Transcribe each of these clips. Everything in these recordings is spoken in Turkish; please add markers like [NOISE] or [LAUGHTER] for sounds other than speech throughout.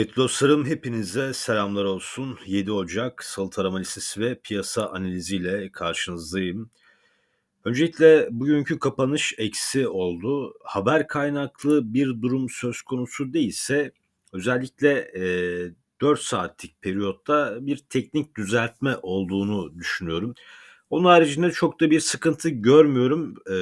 Kıymetli dostlarım hepinize selamlar olsun. 7 Ocak Salı Tarama Listesi ve piyasa analiziyle karşınızdayım. Öncelikle bugünkü kapanış eksi oldu. Haber kaynaklı bir durum söz konusu değilse özellikle e, 4 saatlik periyotta bir teknik düzeltme olduğunu düşünüyorum. Onun haricinde çok da bir sıkıntı görmüyorum. E,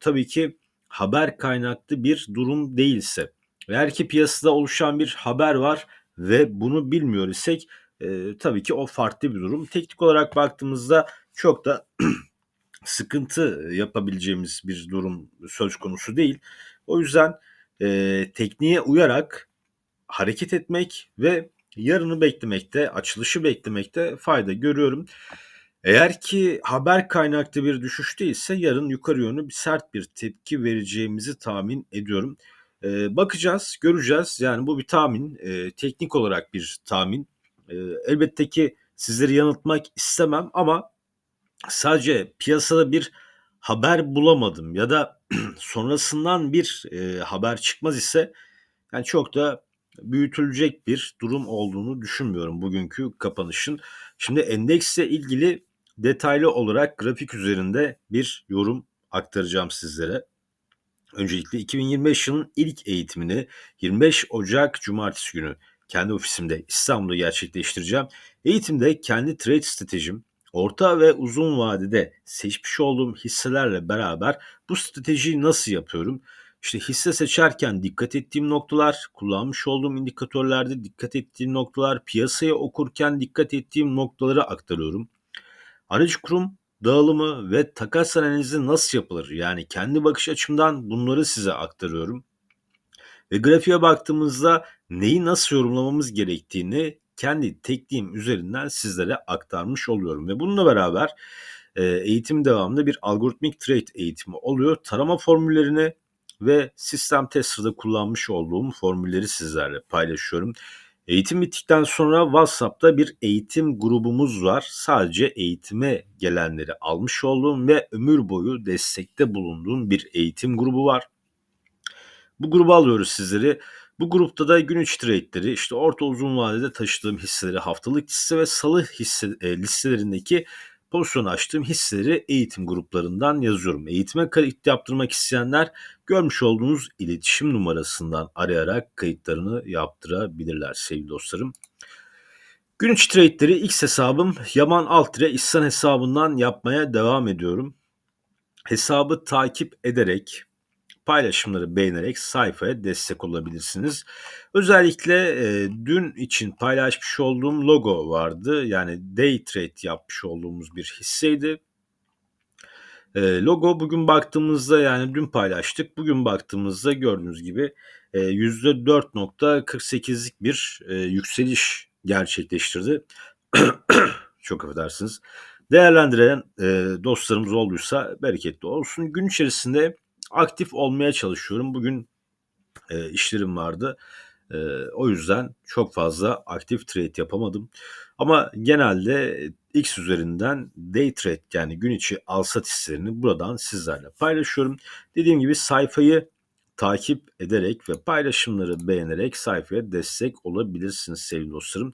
tabii ki haber kaynaklı bir durum değilse. Eğer ki piyasada oluşan bir haber var ve bunu bilmiyor isek e, tabii ki o farklı bir durum. Teknik olarak baktığımızda çok da [CLEARS THROAT] sıkıntı yapabileceğimiz bir durum söz konusu değil. O yüzden e, tekniğe uyarak hareket etmek ve yarını beklemekte, açılışı beklemekte fayda görüyorum. Eğer ki haber kaynaklı bir düşüş değilse yarın yukarı yönlü bir sert bir tepki vereceğimizi tahmin ediyorum. Ee, bakacağız, göreceğiz. Yani bu bir tahmin, e, teknik olarak bir tahmin. E, elbette ki sizleri yanıltmak istemem ama sadece piyasada bir haber bulamadım ya da [CLEARS THROAT] sonrasından bir e, haber çıkmaz ise yani çok da büyütülecek bir durum olduğunu düşünmüyorum bugünkü kapanışın. Şimdi endeksle ilgili detaylı olarak grafik üzerinde bir yorum aktaracağım sizlere. Öncelikle 2025 yılının ilk eğitimini 25 Ocak Cumartesi günü kendi ofisimde İstanbul'da gerçekleştireceğim. Eğitimde kendi trade stratejim, orta ve uzun vadede seçmiş olduğum hisselerle beraber bu stratejiyi nasıl yapıyorum? İşte hisse seçerken dikkat ettiğim noktalar, kullanmış olduğum indikatörlerde dikkat ettiğim noktalar, piyasaya okurken dikkat ettiğim noktaları aktarıyorum. Aracı kurum dağılımı ve takas analizi nasıl yapılır? Yani kendi bakış açımdan bunları size aktarıyorum. Ve grafiğe baktığımızda neyi nasıl yorumlamamız gerektiğini kendi tekniğim üzerinden sizlere aktarmış oluyorum. Ve bununla beraber e, eğitim devamında bir algoritmik trade eğitimi oluyor. Tarama formüllerini ve sistem tester'da kullanmış olduğum formülleri sizlerle paylaşıyorum. Eğitim bittikten sonra WhatsApp'ta bir eğitim grubumuz var. Sadece eğitime gelenleri almış olduğum ve ömür boyu destekte bulunduğum bir eğitim grubu var. Bu grubu alıyoruz sizleri. Bu grupta da gün içi trade'leri, işte orta uzun vadede taşıdığım hisseleri, haftalık hisse ve salı hisse e, listelerindeki pozisyon açtığım hisseleri eğitim gruplarından yazıyorum. Eğitime kayıt yaptırmak isteyenler görmüş olduğunuz iletişim numarasından arayarak kayıtlarını yaptırabilirler sevgili dostlarım. Gün içi trade'leri X hesabım Yaman Altre İhsan hesabından yapmaya devam ediyorum. Hesabı takip ederek paylaşımları beğenerek sayfaya destek olabilirsiniz. Özellikle e, dün için paylaşmış olduğum logo vardı. Yani day trade yapmış olduğumuz bir hisseydi. E, logo bugün baktığımızda yani dün paylaştık. Bugün baktığımızda gördüğünüz gibi e, %4.48'lik bir e, yükseliş gerçekleştirdi. [COUGHS] Çok affedersiniz. Değerlendiren e, dostlarımız olduysa bereketli olsun. Gün içerisinde aktif olmaya çalışıyorum. Bugün e, işlerim vardı. E, o yüzden çok fazla aktif trade yapamadım. Ama genelde X üzerinden day trade yani gün içi alsat hisselerini buradan sizlerle paylaşıyorum. Dediğim gibi sayfayı takip ederek ve paylaşımları beğenerek sayfaya destek olabilirsiniz sevgili dostlarım.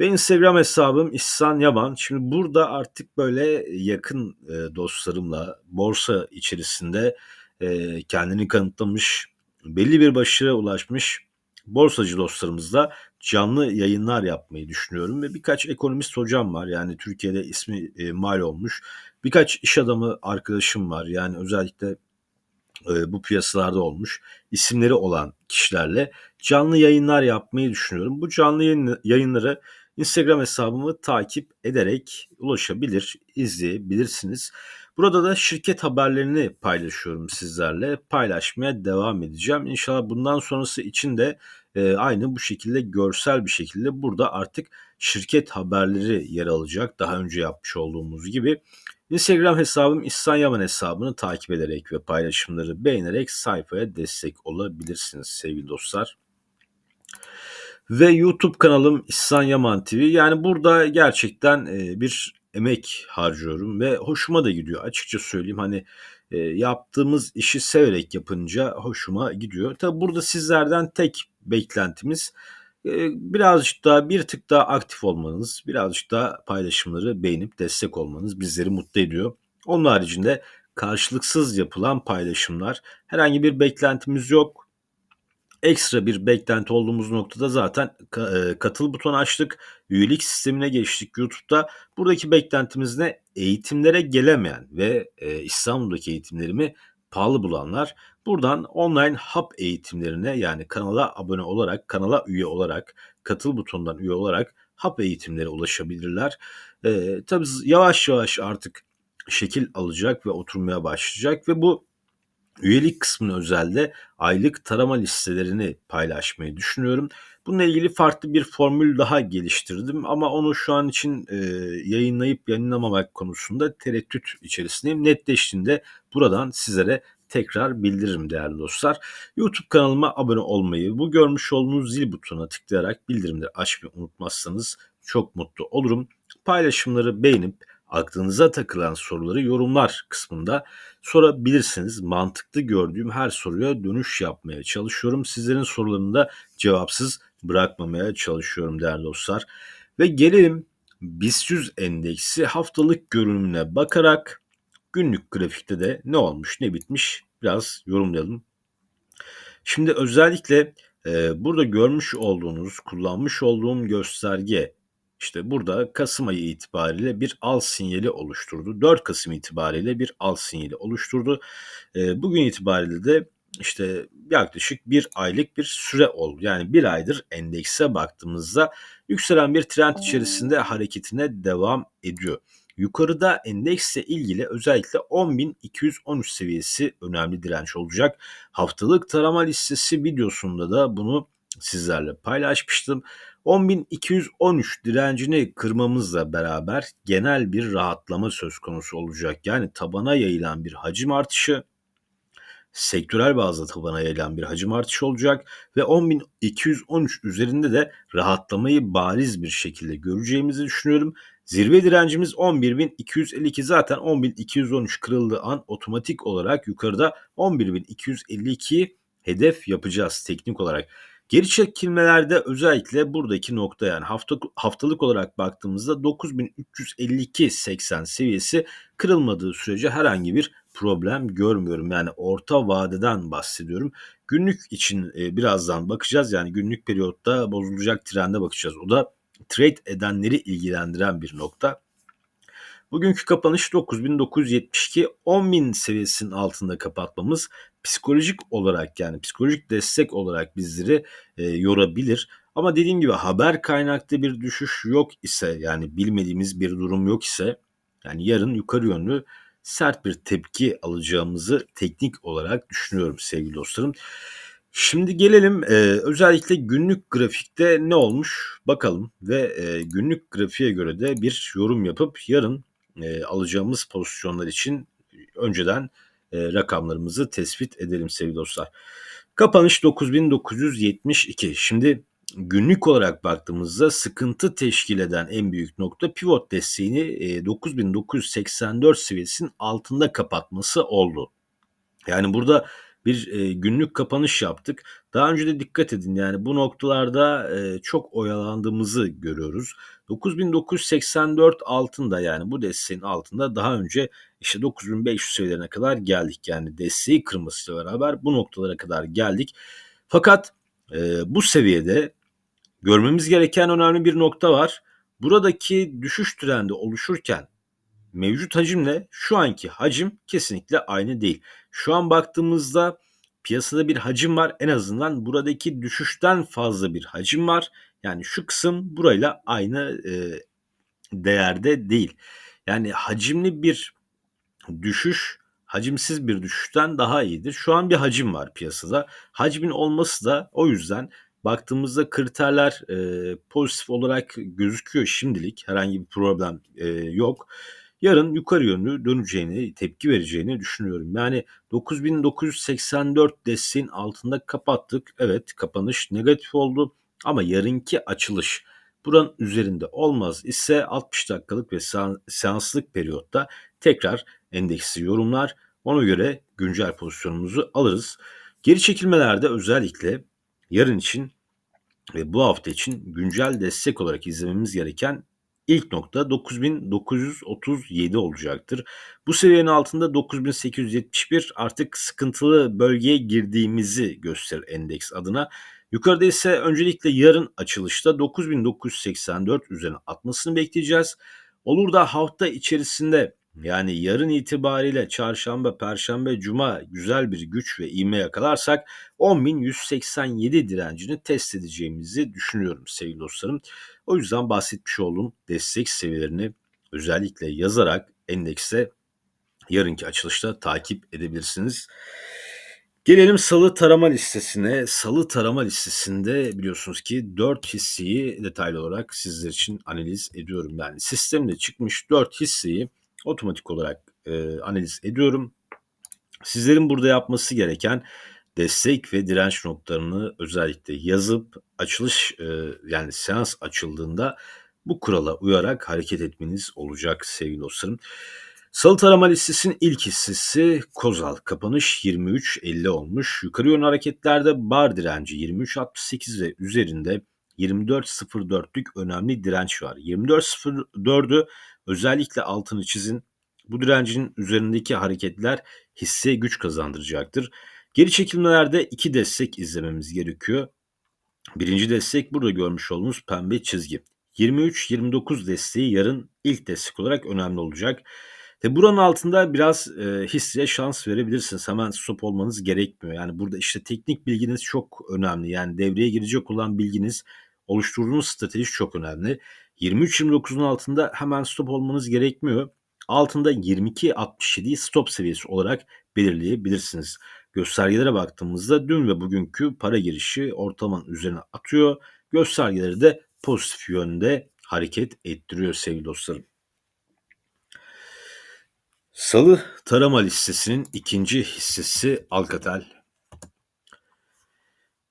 Ve Instagram hesabım İhsan Yaban. Şimdi burada artık böyle yakın e, dostlarımla borsa içerisinde e, kendini kanıtlamış, belli bir başarıya ulaşmış borsacı dostlarımızla canlı yayınlar yapmayı düşünüyorum ve birkaç ekonomist hocam var yani Türkiye'de ismi e, mal olmuş. Birkaç iş adamı arkadaşım var yani özellikle e, bu piyasalarda olmuş isimleri olan kişilerle canlı yayınlar yapmayı düşünüyorum. Bu canlı yayın, yayınları Instagram hesabımı takip ederek ulaşabilir, izleyebilirsiniz. Burada da şirket haberlerini paylaşıyorum sizlerle. Paylaşmaya devam edeceğim. İnşallah bundan sonrası için de e, aynı bu şekilde görsel bir şekilde burada artık şirket haberleri yer alacak. Daha önce yapmış olduğumuz gibi. Instagram hesabım İhsan Yaman hesabını takip ederek ve paylaşımları beğenerek sayfaya destek olabilirsiniz sevgili dostlar. Ve YouTube kanalım İhsan Yaman TV. Yani burada gerçekten e, bir emek harcıyorum ve hoşuma da gidiyor. Açıkça söyleyeyim hani e, yaptığımız işi severek yapınca hoşuma gidiyor. Tabi burada sizlerden tek beklentimiz Eee, birazcık daha, bir tık daha aktif olmanız, birazcık daha paylaşımları beğenip destek olmanız bizleri mutlu ediyor. Onun haricinde karşılıksız yapılan paylaşımlar, herhangi bir beklentimiz yok. Ekstra bir beklenti olduğumuz noktada zaten eee, katıl butonu açtık, üyelik sistemine geçtik YouTube'da. Buradaki beklentimiz ne? Eğitimlere gelemeyen ve, eee, İstanbul'daki eğitimlerimi pahalı bulanlar buradan online hap eğitimlerine yani kanala abone olarak, kanala üye olarak, katıl butonundan üye olarak hap eğitimlere ulaşabilirler. Eee, tabii yavaş yavaş artık şekil alacak ve oturmaya başlayacak ve bu üyelik kısmına özel de aylık tarama listelerini paylaşmayı düşünüyorum. Bununla ilgili farklı bir formül daha geliştirdim ama onu şu an için, eee, yayınlayıp yayınlamamak konusunda tereddüt içerisindeyim. Netleştiğinde buradan sizlere tekrar bildiririm değerli dostlar. YouTube kanalıma abone olmayı, bu görmüş olduğunuz zil butonuna tıklayarak bildirimleri açmayı unutmazsanız çok mutlu olurum. Paylaşımları beğenip aklınıza takılan soruları yorumlar kısmında sorabilirsiniz. Mantıklı gördüğüm her soruya dönüş yapmaya çalışıyorum. Sizlerin sorularını da cevapsız bırakmamaya çalışıyorum değerli dostlar. Ve gelelim BIST 100 endeksi haftalık görünümüne bakarak günlük grafikte de ne olmuş, ne bitmiş biraz yorumlayalım. Şimdi özellikle, eee, burada görmüş olduğunuz, kullanmış olduğum gösterge, işte burada kasım ayı itibariyle bir al sinyali oluşturdu. 4 Kasım itibariyle bir al sinyali oluşturdu. Bugün itibariyle de işte yaklaşık 1 aylık bir süre oldu. Yani 1 aydır endekse baktığımızda yükselen bir trend içerisinde hareketine devam ediyor. Yukarıda endeksle ilgili özellikle 10.213 seviyesi önemli direnç olacak. Haftalık tarama listesi videosunda da bunu sizlerle paylaşmıştım. 10.213 direncini kırmamızla beraber genel bir rahatlama söz konusu olacak. Yani tabana yayılan bir hacim artışı, sektörel bazda tabana yayılan bir hacim artışı olacak ve 10.213 üzerinde de rahatlamayı bariz bir şekilde göreceğimizi düşünüyorum. Zirve direncimiz 11.252 zaten 10.213 kırıldığı an otomatik olarak yukarıda 11.252'yi hedef yapacağız teknik olarak. Geri çekilmelerde özellikle buradaki nokta yani hafta, haftalık olarak baktığımızda 9352.80 seviyesi kırılmadığı sürece herhangi bir problem görmüyorum. Yani orta vadeden bahsediyorum. Günlük için e, birazdan bakacağız. Yani günlük periyotta bozulacak trende bakacağız. O da trade edenleri ilgilendiren bir nokta. Bugünkü kapanış 9972 10.000 seviyesinin altında kapatmamız psikolojik olarak yani psikolojik destek olarak bizleri e, yorabilir. Ama dediğim gibi haber kaynaklı bir düşüş yok ise yani bilmediğimiz bir durum yok ise yani yarın yukarı yönlü sert bir tepki alacağımızı teknik olarak düşünüyorum sevgili dostlarım. Şimdi gelelim e, özellikle günlük grafikte ne olmuş bakalım ve e, günlük grafiğe göre de bir yorum yapıp yarın e, alacağımız pozisyonlar için önceden e, rakamlarımızı tespit edelim sevgili dostlar. Kapanış 9972. Şimdi günlük olarak baktığımızda sıkıntı teşkil eden en büyük nokta pivot desteğini e, 9984 seviyesinin altında kapatması oldu. Yani burada bir e, günlük kapanış yaptık. Daha önce de dikkat edin yani bu noktalarda e, çok oyalandığımızı görüyoruz. 9984 altında yani bu desteğin altında daha önce işte 9500 seviyelerine kadar geldik. Yani desteği kırmasıyla beraber bu noktalara kadar geldik. Fakat e, bu seviyede görmemiz gereken önemli bir nokta var. Buradaki düşüş trendi oluşurken mevcut hacimle şu anki hacim kesinlikle aynı değil. Şu an baktığımızda piyasada bir hacim var. En azından buradaki düşüşten fazla bir hacim var. Yani şu kısım burayla aynı e, değerde değil. Yani hacimli bir düşüş hacimsiz bir düşüşten daha iyidir. Şu an bir hacim var piyasada. Hacmin olması da o yüzden baktığımızda kriterler e, pozitif olarak gözüküyor şimdilik. Herhangi bir problem e, yok yarın yukarı yönlü döneceğini, tepki vereceğini düşünüyorum. Yani 9984 desteğin altında kapattık. Evet kapanış negatif oldu ama yarınki açılış buranın üzerinde olmaz ise 60 dakikalık ve seanslık periyotta tekrar endeksi yorumlar. Ona göre güncel pozisyonumuzu alırız. Geri çekilmelerde özellikle yarın için Ve bu hafta için güncel destek olarak izlememiz gereken ilk nokta 9937 olacaktır. Bu seviyenin altında 9871 artık sıkıntılı bölgeye girdiğimizi gösterir endeks adına. Yukarıda ise öncelikle yarın açılışta 9984 üzerine atmasını bekleyeceğiz. Olur da hafta içerisinde yani yarın itibariyle çarşamba, perşembe, cuma güzel bir güç ve ivme yakalarsak 10.187 direncini test edeceğimizi düşünüyorum sevgili dostlarım. O yüzden bahsetmiş olduğum destek seviyelerini özellikle yazarak endekse yarınki açılışta takip edebilirsiniz. Gelelim salı tarama listesine. Salı tarama listesinde biliyorsunuz ki 4 hisseyi detaylı olarak sizler için analiz ediyorum. Yani sistemde çıkmış 4 hisseyi otomatik olarak e, analiz ediyorum. Sizlerin burada yapması gereken destek ve direnç noktalarını özellikle yazıp açılış e, yani seans açıldığında bu kurala uyarak hareket etmeniz olacak sevgili dostlarım. Salı tarama listesinin ilk hissesi Kozal. Kapanış 23.50 olmuş. Yukarı yönlü hareketlerde bar direnci 23.68 ve üzerinde 24.04'lük önemli direnç var. 24.04'ü özellikle altını çizin. Bu direncin üzerindeki hareketler hisseye güç kazandıracaktır. Geri çekilmelerde iki destek izlememiz gerekiyor. Birinci destek burada görmüş olduğunuz pembe çizgi. 23-29 desteği yarın ilk destek olarak önemli olacak. Ve buranın altında biraz e, hisseye şans verebilirsiniz. Hemen stop olmanız gerekmiyor. Yani burada işte teknik bilginiz çok önemli. Yani devreye girecek olan bilginiz, oluşturduğunuz strateji çok önemli. 23-29'un altında hemen stop olmanız gerekmiyor. Altında 22-67'yi stop seviyesi olarak belirleyebilirsiniz. Göstergelere baktığımızda dün ve bugünkü para girişi ortalamanın üzerine atıyor. Göstergeleri de pozitif yönde hareket ettiriyor sevgili dostlarım. Salı tarama listesinin ikinci hissesi Alcatel.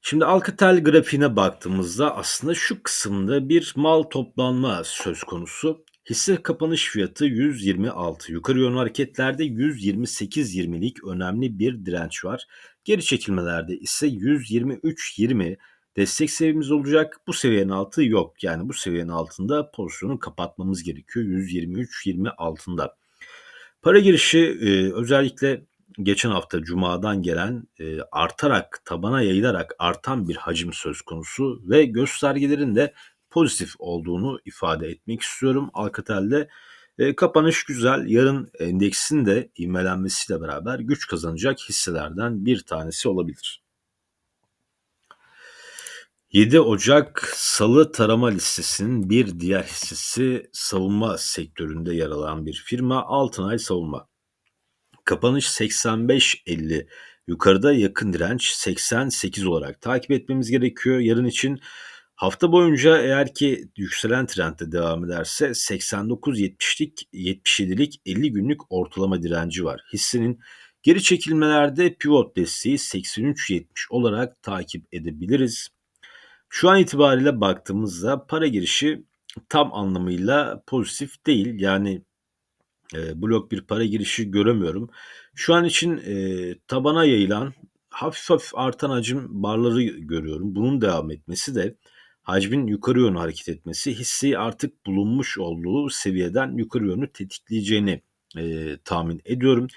Şimdi Alcatel grafiğine baktığımızda aslında şu kısımda bir mal toplanma söz konusu. Hisse kapanış fiyatı 126. Yukarı yönlü hareketlerde 128.20'lik önemli bir direnç var. Geri çekilmelerde ise 123.20 destek seviyemiz olacak. Bu seviyenin altı yok. Yani bu seviyenin altında pozisyonu kapatmamız gerekiyor. 123.20 altında. Para girişi e, özellikle geçen hafta Cuma'dan gelen e, artarak tabana yayılarak artan bir hacim söz konusu ve göstergelerin de pozitif olduğunu ifade etmek istiyorum. Alcatel'de e, kapanış güzel. Yarın endeksin de ivmelenmesiyle beraber güç kazanacak hisselerden bir tanesi olabilir. 7 Ocak Salı tarama listesinin bir diğer hissesi savunma sektöründe yer alan bir firma Altınay Savunma. Kapanış 85.50 yukarıda yakın direnç 88 olarak takip etmemiz gerekiyor. Yarın için hafta boyunca eğer ki yükselen trendde devam ederse 89.70'lik 77'lik 50 günlük ortalama direnci var. Hissenin geri çekilmelerde pivot desteği 83.70 olarak takip edebiliriz. Şu an itibariyle baktığımızda para girişi tam anlamıyla pozitif değil. Yani blok bir para girişi göremiyorum. Şu an için e, tabana yayılan hafif hafif artan hacim barları görüyorum. Bunun devam etmesi de hacmin yukarı yönlü hareket etmesi hisseyi artık bulunmuş olduğu seviyeden yukarı yönlü tetikleyeceğini e, tahmin ediyorum.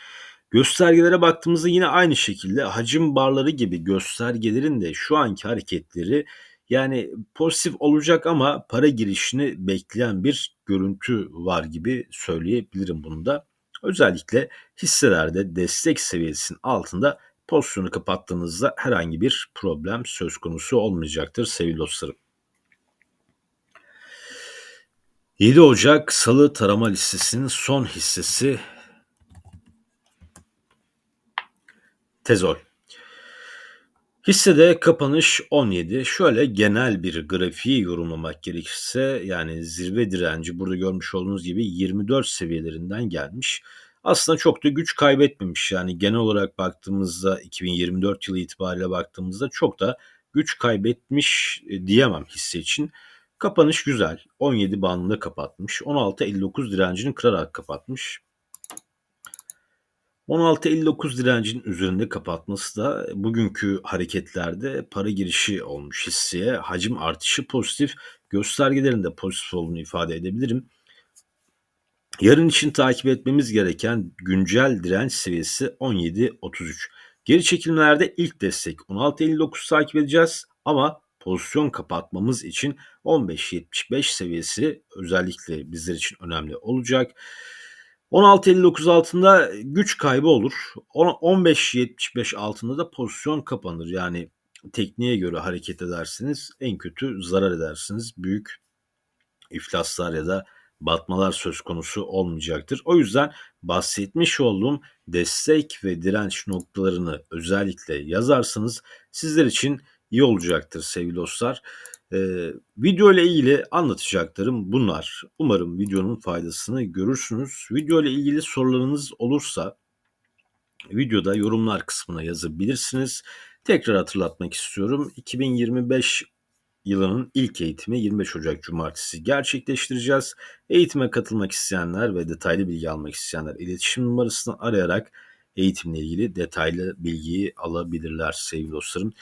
Göstergelere baktığımızda yine aynı şekilde hacim barları gibi göstergelerin de şu anki hareketleri yani pozitif olacak ama para girişini bekleyen bir görüntü var gibi söyleyebilirim bunu da. Özellikle hisselerde destek seviyesinin altında pozisyonu kapattığınızda herhangi bir problem söz konusu olmayacaktır sevgili dostlarım. 7 Ocak Salı tarama listesinin son hissesi Tezol. Hissede kapanış 17. Şöyle genel bir grafiği yorumlamak gerekirse yani zirve direnci burada görmüş olduğunuz gibi 24 seviyelerinden gelmiş. Aslında çok da güç kaybetmemiş. Yani genel olarak baktığımızda 2024 yılı itibariyle baktığımızda çok da güç kaybetmiş e, diyemem hisse için. Kapanış güzel. 17 bandında kapatmış. 16.59 direncini kırarak kapatmış. 16.59 direncinin üzerinde kapatması da bugünkü hareketlerde para girişi olmuş hisseye. Hacim artışı pozitif, göstergelerin de pozitif olduğunu ifade edebilirim. Yarın için takip etmemiz gereken güncel direnç seviyesi 17.33. Geri çekilmelerde ilk destek 16.59 takip edeceğiz ama pozisyon kapatmamız için 15.75 seviyesi özellikle bizler için önemli olacak. 16.59 altında güç kaybı olur. 15.75 altında da pozisyon kapanır. Yani tekniğe göre hareket edersiniz en kötü zarar edersiniz. Büyük iflaslar ya da batmalar söz konusu olmayacaktır. O yüzden bahsetmiş olduğum destek ve direnç noktalarını özellikle yazarsanız sizler için iyi olacaktır sevgili dostlar. Ee, video ile ilgili anlatacaklarım bunlar. Umarım videonun faydasını görürsünüz. Video ile ilgili sorularınız olursa videoda yorumlar kısmına yazabilirsiniz. Tekrar hatırlatmak istiyorum. 2025 yılının ilk eğitimi 25 Ocak Cumartesi gerçekleştireceğiz. Eğitime katılmak isteyenler ve detaylı bilgi almak isteyenler iletişim numarasını arayarak eğitimle ilgili detaylı bilgiyi alabilirler sevgili dostlarım.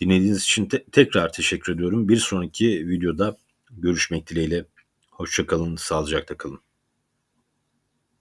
Dinlediğiniz için te- tekrar teşekkür ediyorum. Bir sonraki videoda görüşmek dileğiyle. Hoşçakalın, sağlıcakla kalın.